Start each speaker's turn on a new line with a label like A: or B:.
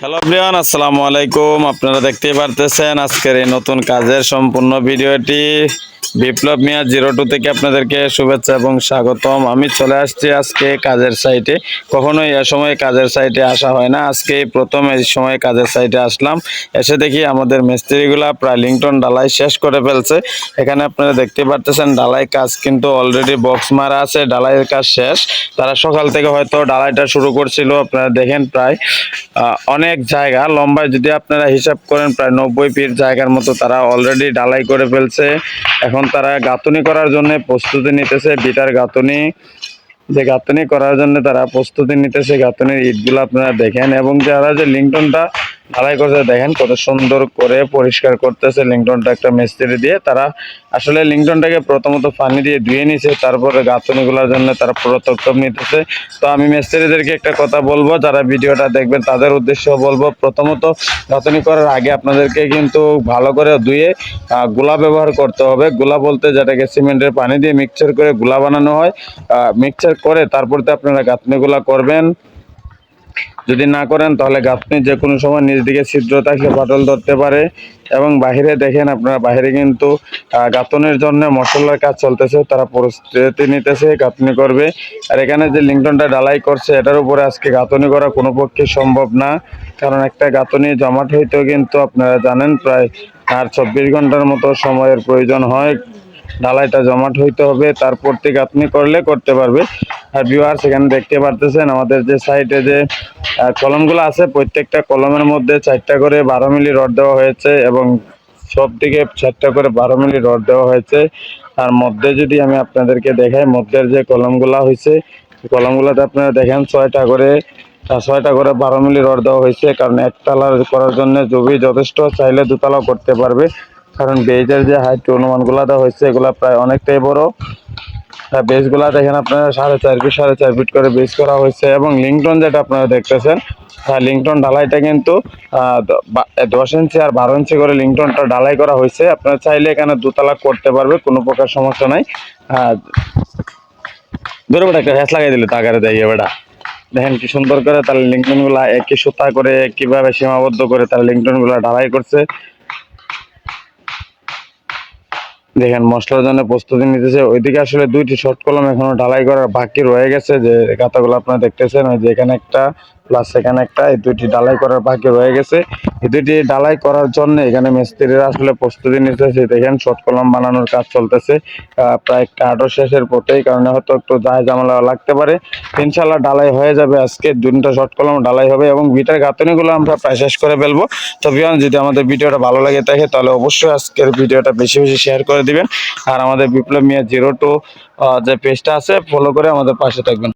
A: Hello Priyan আসসালামু আলাইকুম আপনারা দেখতেই পারতেছেন আজকের এই নতুন কাজের সম্পূর্ণ ভিডিওটি। বিপ্লব মিয়া জিরো টু থেকে আপনাদেরকে শুভেচ্ছা এবং স্বাগতম। আমি চলে আসছি আজকে কাজের সাইটে কখনোই এ সময় কাজের সাইটে আসা হয় না। আজকে প্রথম এই সময় কাজের সাইটে আসলাম। এসে দেখি আমাদের মিস্ত্রিগুলা প্রায় লিংটন ডালাই শেষ করে ফেলছে। এখানে আপনারা দেখতে পারতেছেন ডালাই কাজ কিন্তু অলরেডি বক্স মারা আছে। ডালাইয়ের কাজ শেষ। তারা সকাল থেকে হয়তো ডালাইটা শুরু করছিল। আপনারা দেখেন প্রায় অনেক জায়গা, লম্বায় যদি আপনারা হিসাব করেন, প্রায় নব্বই ফিট জায়গার মতো তারা অলরেডি ডালাই করে ফেলছে। এখন তারা গাঁথুনি করার জন্য প্রস্তুতি নিতেছে, বিটার গাঁথুনি। যে গাঁথুনি করার জন্য তারা প্রস্তুতি নিতেছে, গাঁথুনির ইটগুলো আপনারা দেখেন। এবং যারা যে লিংটনটা ঢালাই করছে, দেখেন কত সুন্দর করে পরিষ্কার করতেছে লিংটনটা একটা মিস্ত্রি দিয়ে। তারা আসলে লিংটনটাকে প্রথমত পানি দিয়ে ধুয়ে নিছে, তারপরে গাঁথনিগুলোর জন্য তারা প্রতক্তম নিতেছে। তো আমি মিস্ত্রিদেরকে একটা কথা বলব, যারা ভিডিওটা দেখবেন তাদের উদ্দেশ্য বলব, প্রথমত গাঁথনি করার আগে আপনাদেরকে কিন্তু ভালো করে ধুয়ে গুলা ব্যবহার করতে হবে। গুলা বলতে যেটাকে সিমেন্টের পানি দিয়ে মিক্সচার করে গুলা বানানো হয়। মিক্সচার করে তারপরে আপনারা গাঁথনিগুলা করবেন। যদি না করেন তাহলে গাঁথনি যে কোনো সময় নিচ দিকে ছিদ্র থাকলে ফাটল ধরতে পারে। এবং বাইরে দেখেন আপনারা বাইরে কিন্তু আহ, গাঁথনির জন্য মশলার কাজ চলতেছে তারা প্রস্তুতি নিতেছে গাঁথনি করবে। আর এখানে যে লিংটনটা ডালাই করছে এটার উপরে আজকে গাঁথনি করা কোনো পক্ষে সম্ভব না। কারণ একটা গাঁথনি জমাট হইতেও কিন্তু আপনারা জানেন প্রায় আর চব্বিশ ঘণ্টার মতো সময়ের প্রয়োজন হয়। ঢালাইটা জমাট হইতে হবে তারপর থেকে আপনি করলে করতে পারবে। ভিউয়ার সেখানে দেখতে পারতেছেন আমাদের যে সাইডে যে কলমগুলো আছে, প্রত্যেকটা কলমের মধ্যে চারটা করে বারো মিলি রড দেওয়া হয়েছে এবং সব দিকে চারটা করে বারো মিলি রড দেওয়া হয়েছে। আর মধ্যে যদি আমি আপনাদেরকে দেখাই, মধ্যের যে কলমগুলা হয়েছে কলমগুলোতে আপনারা দেখেন ছয়টা করে ছয়টা করে বারো মিলি রড দেওয়া হয়েছে। কারণ একতলা করার জন্য জমি যথেষ্ট, চাইলে দুতলাও করতে পারবে। কারণ বেজের যে হাইট অনুমানগুলো দেওয়া হয়েছে, এগুলো প্রায় অনেকটাই বড়। বেসগুলা দেখেন আপনারা, সাড়ে চার ফিট সাড়ে চার ফিট করে বেস করা হয়েছে এবং লিংটন যেটা আপনারা দেখতেছেন লিংটন ঢালাইটা কিন্তু দশ ইঞ্চি আর বারো ইঞ্চি করে লিংটনটা ঢালাই করা হয়েছে। আপনারা চাইলে এখানে দুতলা করতে পারবে, কোনো প্রকার সমস্যা নাই। ধরে বেটা একটা হ্যাস লাগাই দিল তাগারে দেয় বেটা। দেখেন কি সুন্দর করে তার লিংটনগুলা একই সুতা করে কীভাবে সীমাবদ্ধ করে তার লিংটনগুলা ঢালাই করছে। দেখেন, মশলার জন্য প্রস্তুতি নিতেছে। ওইদিকে আসলে দুইটি শর্ট কলম এখনও ঢালাই করার বাকি রয়ে গেছে। যে গাতাগুলো আপনারা দেখতেছেন, ওই যে এখানে একটা প্লাস এখানে একটা, এই দুইটি ঢালাই করার বাকি রয়ে গেছে। এই দুইটি ঢালাই করার জন্য এখানে মিস্ত্রিরা আসলে প্রস্তুতি নিতেছে। দেখেন, শর্ট কলম বানানোর কাজ চলতেছে। প্রায় কাঠও শেষের পথেই কারণে হয়তো একটু দায় জামালা লাগতে পারে। ইনশাল্লাহ ঢালাই হয়ে যাবে আজকে। দুটো শর্ট কলম ঢালাই হবে এবং বিটার গাঁথনিগুলো আমরা প্রায় শেষ করে ফেলব। তো বিয়ান যদি আমাদের ভিডিওটা ভালো লাগে থাকে, তাহলে অবশ্যই আজকের ভিডিওটা বেশি বেশি শেয়ার করে দিবেন। আর আমাদের বিপ্লব মিয়া জিরো টু যে পেজটা আছে ফলো করে আমাদের পাশে থাকবেন।